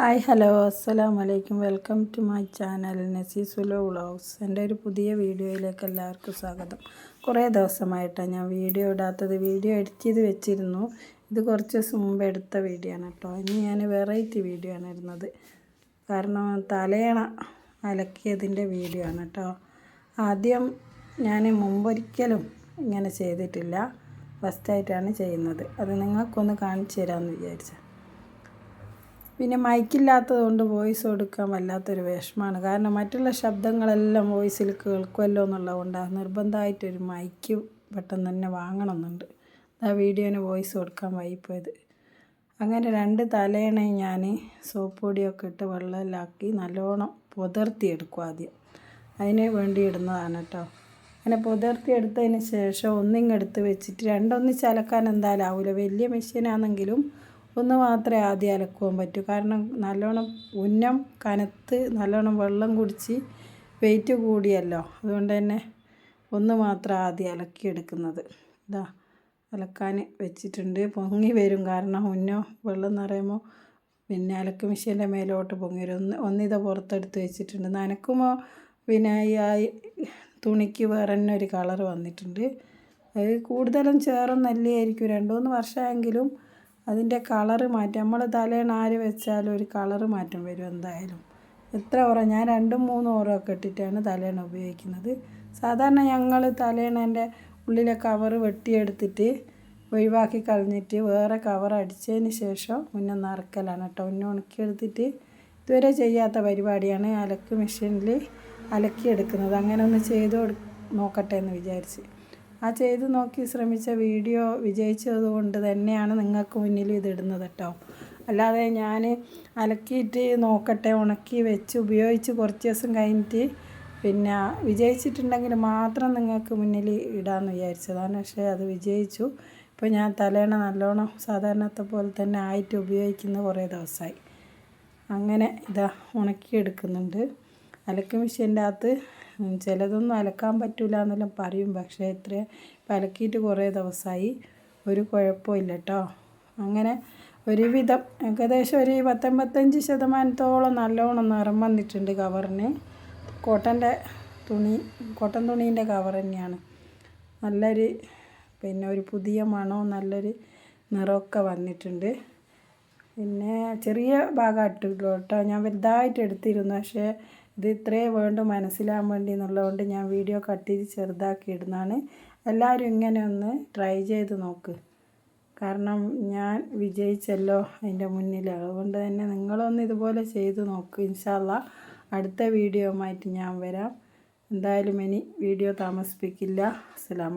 Hi hello അസ്സലാം വലൈക്കും welcome to my channel നസീസുലോ വ്ളോഗ്സ്. എന്റെ ഒരു പുതിയ വീഡിയോയിലേക്ക് എല്ലാവർക്കും സ്വാഗതം. കുറേ ദിവസമായിട്ടാണ് ഞാൻ വീഡിയോ ഇടാത്തത്. വീഡിയോ എഡിറ്റ് ചെയ്ത് വെച്ചിരുന്നു. ഇത് കുറച്ച് ദിവസം മുമ്പ് എടുത്ത വീഡിയോ ആണ് കേട്ടോ. ഇനി ഞാൻ വെറൈറ്റി വീഡിയോ ആണ് ഇരുന്നത് കാരണം തലേണ അലക്കിയതിന്റെ വീഡിയോ ആണ് കേട്ടോ. ആദ്യം ഞാൻ മുമ്പൊരിക്കലും ഇങ്ങനെ ചെയ്തിട്ടില്ല. ഫസ്റ്റായിട്ടാണ് ചെയ്യുന്നത്. അത് നിങ്ങൾക്കൊന്ന് കാണിച്ചു തരാമെന്ന് വിചാരിച്ചു പിന്നെ മൈക്കില്ലാത്തത് കൊണ്ട് വോയിസ് കൊടുക്കാൻ വല്ലാത്തൊരു വിഷമമാണ്. കാരണം മറ്റുള്ള ശബ്ദങ്ങളെല്ലാം വോയിസിൽ കേൾക്കുമല്ലോ എന്നുള്ളതുകൊണ്ട് നിർബന്ധമായിട്ടൊരു മൈക്ക് പെട്ടെന്ന് തന്നെ വാങ്ങണമെന്നുണ്ട്. ആ വീഡിയോന് വോയിസ് കൊടുക്കാൻ വൈപ്പോയത് അങ്ങനെ രണ്ട് തലേണയും ഞാൻ സോപ്പ് പൊടിയൊക്കെ ഇട്ട് വെള്ളമെല്ലാക്കി നല്ലോണം പുതർത്തിയെടുക്കും ആദ്യം. അതിന് വേണ്ടി ഇടുന്നതാണ് കേട്ടോ. അങ്ങനെ പുതർത്തി എടുത്തതിന് ശേഷം ഒന്നിങ്ങെടുത്ത് വെച്ചിട്ട് രണ്ടൊന്നിച്ച് അലക്കാൻ എന്തായാലും ആവില്ല വലിയ മെഷീനാണെങ്കിലും ഒന്ന് മാത്രമേ ആദ്യം അലക്കുവാൻ പറ്റൂ. കാരണം നല്ലോണം ഉന്നം കനത്ത് നല്ലോണം വെള്ളം കുടിച്ച് വെയിറ്റ് കൂടിയല്ലോ. അതുകൊണ്ട് തന്നെ ഒന്ന് മാത്രം ആദ്യം അലക്കിയെടുക്കുന്നത്. ഇതാ അലക്കാൻ വെച്ചിട്ടുണ്ട്. പൊങ്ങി വരും കാരണം ഉന്നോ വെള്ളം നിറയുമ്പോൾ പിന്നെ അലക്ക് മെഷീന്റെ മേലോട്ട് പൊങ്ങി വരും. ഒന്ന് ഒന്നിത പുറത്തെടുത്ത് വെച്ചിട്ടുണ്ട്. നനക്കുമ്പോൾ പിന്നെ ഈ തുണിക്ക് വേറെ തന്നെ ഒരു കളർ വന്നിട്ടുണ്ട്. അത് കൂടുതലും ചേർന്നല്ലായിരിക്കും രണ്ട് മൂന്ന് വർഷമെങ്കിലും അതിന്റെ കളറ് മാറ്റം. നമ്മൾ തലേണ ആര് വെച്ചാലും ഒരു കളറ് മാറ്റം വരും എന്തായാലും. എത്ര ഓറ? ഞാൻ രണ്ടും മൂന്നും ഒക്കെ ഇട്ടിട്ടാണ് തലേണ ഉപയോഗിക്കുന്നത്. സാധാരണ ഞങ്ങൾ തലേണേന്റെ ഉള്ളിലെ കവറ് വെട്ടിയെടുത്തിട്ട് ഒഴിവാക്കി കളഞ്ഞിട്ട് വേറെ കവർ അടിച്ചതിന് ശേഷം മുന്നേ നറുക്കലാണ് കേട്ടോ. മുന്നേ ഉണക്കിയെടുത്തിട്ട് ഇതുവരെ ചെയ്യാത്ത പരിപാടിയാണ് അലക്ക് മെഷീനിൽ അലക്കിയെടുക്കുന്നത്. അങ്ങനെ ഒന്ന് ചെയ്ത് നോക്കട്ടെ എന്ന് വിചാരിച്ച്. ആ ചെയ്ത് നോക്കി ശ്രമിച്ച വീഡിയോ വിജയിച്ചത് കൊണ്ട് തന്നെയാണ് നിങ്ങൾക്ക് മുന്നിൽ ഇതിടുന്നത് കേട്ടോ. അല്ലാതെ ഞാൻ അലക്കിയിട്ട് നോക്കട്ടെ ഉണക്കി വെച്ച് ഉപയോഗിച്ച് കുറച്ച് ദിവസം കഴിഞ്ഞിട്ട് പിന്നെ വിജയിച്ചിട്ടുണ്ടെങ്കിൽ മാത്രം നിങ്ങൾക്ക് മുന്നിൽ ഇടാമെന്ന് വിചാരിച്ചതാണ്. പക്ഷേ അത് വിജയിച്ചു. ഇപ്പോൾ ഞാൻ തലേണ നല്ലോണം സാധാരണത്തെ പോലെ തന്നെ ആയിട്ട് ഉപയോഗിക്കുന്ന കുറേ ദിവസമായി. അങ്ങനെ ഇതാ ഉണക്കിയെടുക്കുന്നുണ്ട്. അലക്ക് മെഷീന്റെ അകത്ത് ചിലതൊന്നും അലക്കാൻ പറ്റില്ല എന്നെല്ലാം പറയും. പക്ഷേ ഇത്ര അലക്കിയിട്ട് കുറേ ദിവസമായി ഒരു കുഴപ്പമില്ല കേട്ടോ അങ്ങനെ ഒരുവിധം ഏകദേശം ഒരു പത്തൊമ്പത്തഞ്ച് ശതമാനത്തോളം നല്ലോണം നിറം വന്നിട്ടുണ്ട് കവറിന്. കോട്ടന്റെ തുണി കോട്ടൻ തുണീന്റെ കവർ തന്നെയാണ്. നല്ലൊരു പിന്നെ ഒരു പുതിയ മണവും നല്ലൊരു നിറമൊക്കെ വന്നിട്ടുണ്ട്. പിന്നെ ചെറിയ ഭാഗം ഇട്ടുള്ളൂ കേട്ടോ ഞാൻ വലുതായിട്ട് എടുത്തിരുന്നു. പക്ഷേ ഇത് ഇത്രയേ വേണ്ടു മനസ്സിലാകാൻ വേണ്ടി എന്നുള്ളതുകൊണ്ട് ഞാൻ വീഡിയോ കട്ട് ചെയ്ത് ചെറുതാക്കി ഇടുന്നതാണ് എല്ലാവരും ഇങ്ങനെ ഒന്ന് ട്രൈ ചെയ്ത് നോക്ക്. കാരണം ഞാൻ വിജയിച്ചല്ലോ അതിന്റെ മുന്നിൽ. അതുകൊണ്ട് തന്നെ നിങ്ങളൊന്ന് ഇതുപോലെ ചെയ്ത് നോക്ക്. ഇൻഷാല്ല അടുത്ത വീഡിയോ ആയിട്ട് ഞാൻ വരാം. എന്തായാലും ഇനി വീഡിയോ താമസിപ്പിക്കില്ല. അസ്സലാം